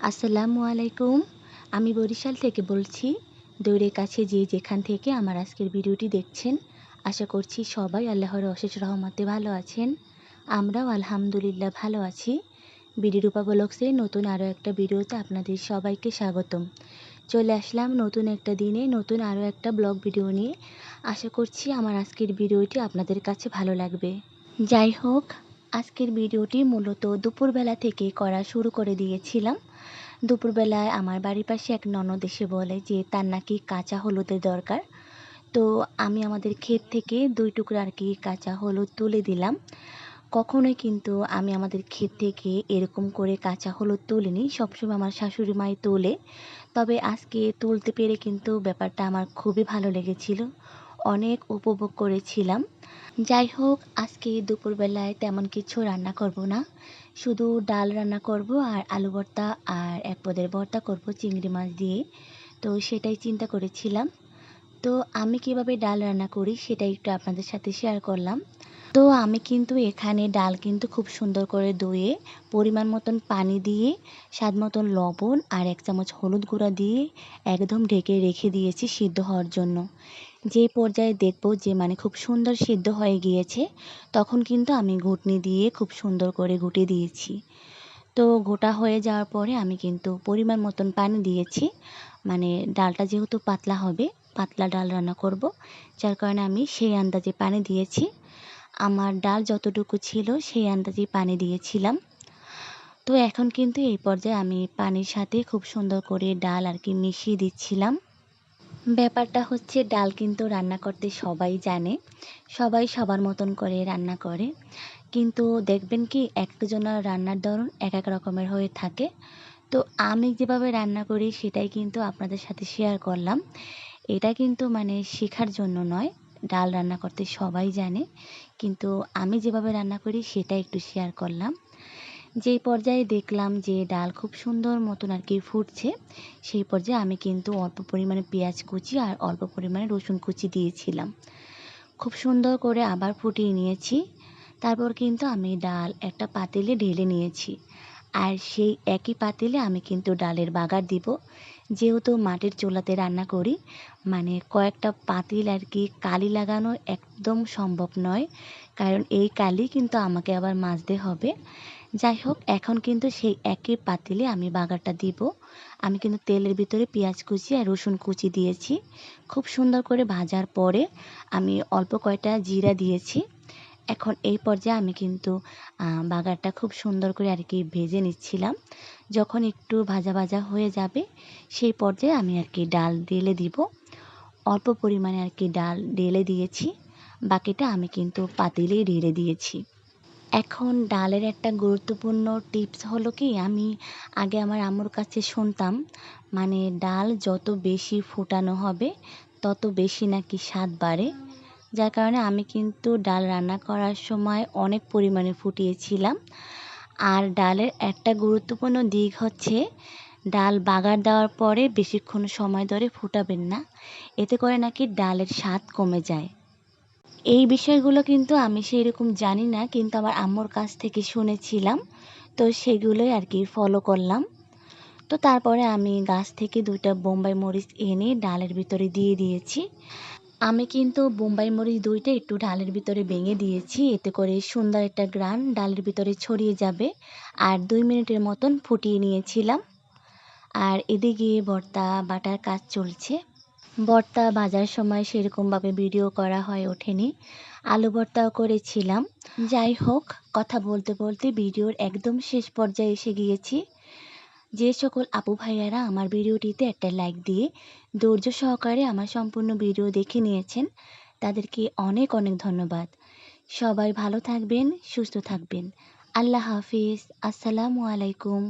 আসসালামু আলাইকুম। আমি বরিশাল থেকে বলছি, দূরে কাছে যে যেখান থেকে আমার আজকের ভিডিওটি দেখছেন, আশা করছি সবাই আল্লাহর অশেষ রহমতে ভালো আছেন। আমরাও আলহামদুলিল্লাহ ভালো আছি। বিডি রূপা ব্লগসে নতুন আরও একটা ভিডিওতে আপনাদের সবাইকে স্বাগতম। চলে আসলাম নতুন একটা দিনে, নতুন আরও একটা ব্লগ ভিডিও নিয়ে। আশা করছি আমার আজকের ভিডিওটি আপনাদের কাছে ভালো লাগবে। যাই হোক আজকের ভিডিওটি মূলত দুপুরবেলা থেকে করা শুরু করে দিয়েছিলাম। দুপুরবেলায় আমার বাড়ির পাশে এক ননদ এসে বলে যে, তার নাকি কাঁচা হলুদের দরকার। তো আমি আমাদের ক্ষেত থেকে দুই টুকরা আর কি কাঁচা হলুদ তুলে দিলাম। কখনোই কিন্তু আমি আমাদের ক্ষেত থেকে এরকম করে কাঁচা হলুদ তুলিনি। সবসময় আমার শাশুড়ি মাই তোলে। তবে আজকে তুলতে পেরে কিন্তু ব্যাপারটা আমার খুবই ভালো লেগেছিল। অনেক উপভোগ করেছিলাম। যাই হোক আজকে দুপুরবেলায় তেমন কিছু রান্না করব না। শুধু ডাল রান্না করব আর আলু ভর্তা আর এক পদের ভর্তা করব চিংড়ি মাছ দিয়ে। তো সেটাই চিন্তা করেছিলাম। তো আমি কীভাবে ডাল রান্না করি সেটাই একটু আপনাদের সাথে শেয়ার করলাম। তো আমি কিন্তু এখানে ডাল কিন্তু খুব সুন্দর করে ধুয়ে, পরিমাণ মতন পানি দিয়ে, স্বাদ মতন লবণ আর এক চামচ হলুদ গুঁড়া দিয়ে একদম ঢেকে রেখে দিয়েছি সিদ্ধ হওয়ার জন্য। যে পর্যায়ে দেখব যে মানে খুব সুন্দর সিদ্ধ হয়ে গিয়েছে, তখন কিন্তু আমি ঘুটনি দিয়ে খুব সুন্দর করে ঘুটে দিয়েছি। তো গোটা হয়ে যাওয়ার পরে আমি কিন্তু পরিমাণ মতন পানি দিয়েছি। মানে ডালটা যেহেতু পাতলা হবে, পাতলা ডাল রান্না করব, যার কারণে আমি সেই আন্দাজে পানি দিয়েছি। আমার ডাল যতটুকু ছিল সেই আন্দাজে পানি দিয়েছিলাম। তো এখন কিন্তু এই পর্যায়ে আমি পানির সাথে খুব সুন্দর করে ডাল আর কি মিশিয়ে দিচ্ছিলাম। ব্যাপারটা হচ্ছে ডাল কিন্তু রান্না করতে সবাই জানে, সবাই সবার মতন করে রান্না করে। কিন্তু দেখবেন কি একজনের রান্নার ধরন এক এক রকমের হয়ে থাকে। তো আমি যেভাবে রান্না করি সেটাই কিন্তু আপনাদের সাথে শেয়ার করলাম। এটা কিন্তু মানে শেখার জন্য নয়, ডাল রান্না করতে সবাই জানে। কিন্তু আমি যেভাবে রান্না করি সেটা একটু শেয়ার করলাম। যেই পর্যায়ে দেখলাম যে ডাল খুব সুন্দর মতন আর কি ফুটছে, সেই পর্যায়ে আমি কিন্তু অল্প পরিমাণে পেঁয়াজ কুচি আর অল্প পরিমাণে রসুন কুচি দিয়েছিলাম। খুব সুন্দর করে আবার ফুটিয়ে নিয়েছি। তারপর কিন্তু আমি ডাল একটা পাতিলে ঢেলে নিয়েছি। আর সেই একই পাতিলে আমি কিন্তু ডালের বাগার দিব। যেহেতু মাটির চুলাতে রান্না করি মানে কয়েকটা পাতিল আর কি কালি লাগানো একদম সম্ভব নয়। কারণ এই কালি কিন্তু আমাকে আবার মাজতে হবে। যাই হোক, এখন কিন্তু সেই একই পাতিলে আমি বাগারটা দিব। আমি কিন্তু তেলের ভিতরে পেঁয়াজ কুচি আর রসুন কুচি দিয়েছি। খুব সুন্দর করে ভাজার পরে আমি অল্প কয়টা জিরা দিয়েছি। এখন এই পর্যায়ে আমি কিন্তু বাগারটা খুব সুন্দর করে আর কি ভেজে নিচ্ছিলাম। যখন একটু ভাজা ভাজা হয়ে যাবে, সেই পর্যায়ে আমি আর কি ডাল ঢেলে দিব। অল্প পরিমাণে আর কি ডাল ঢেলে দিয়েছি। বাকিটা আমি কিন্তু পাতিলেই ঢেলে দিয়েছি। এখন ডালের একটা গুরুত্বপূর্ণ টিপস হলো কি, আমি আগে আমার আম্মুর কাছে শুনতাম মানে ডাল যত বেশি ফোটানো হবে, তত বেশি নাকি স্বাদ বাড়ে। যার কারণে আমি কিন্তু ডাল রান্না করার সময় অনেক পরিমাণে ফুটিয়েছিলাম। আর ডালের একটা গুরুত্বপূর্ণ দিক হচ্ছে, ডাল বাগার দেওয়ার পরে বেশিক্ষণ সময় ধরে ফুটাবেন না। এতে করে নাকি ডালের স্বাদ কমে যায়। এই বিষয়গুলো কিন্তু আমি সেই রকম জানি না, কিন্তু আমার আম্মুর কাছ থেকে শুনেছিলাম। তো সেগুলোই আর কি ফলো করলাম। তো তারপরে আমি গাছ থেকে দুইটা বোম্বাই মরিচ এনে ডালের ভিতরে দিয়ে দিয়েছি। আমি কিন্তু বোম্বাই মরিচ দুইটা একটু ডালের ভিতরে ভেঙে দিয়েছি। এতে করে সুন্দর একটা গ্রান ডালের ভিতরে ছড়িয়ে যাবে আর দুই মিনিটের মতন ফুটিয়ে নিয়েছিলাম। আর এদিকে ভর্তা বাটার কাজ চলছে। ভর্তা ভাজার সময় সেরকমভাবে ভিডিও করা হয়ে ওঠেনি। আলু ভর্তাও করেছিলাম। যাই হোক, কথা বলতে বলতে ভিডিওর একদম শেষ পর্যায়ে এসে গিয়েছি। যে সকল আপু ভাইয়ারা আমার ভিডিওটিতে একটা লাইক দিয়ে ধৈর্য সহকারে আমার সম্পূর্ণ ভিডিও দেখে নিয়েছেন, তাদেরকে অনেক অনেক ধন্যবাদ। সবাই ভালো থাকবেন, সুস্থ থাকবেন। আল্লাহ হাফিজ। আসসালামু আলাইকুম।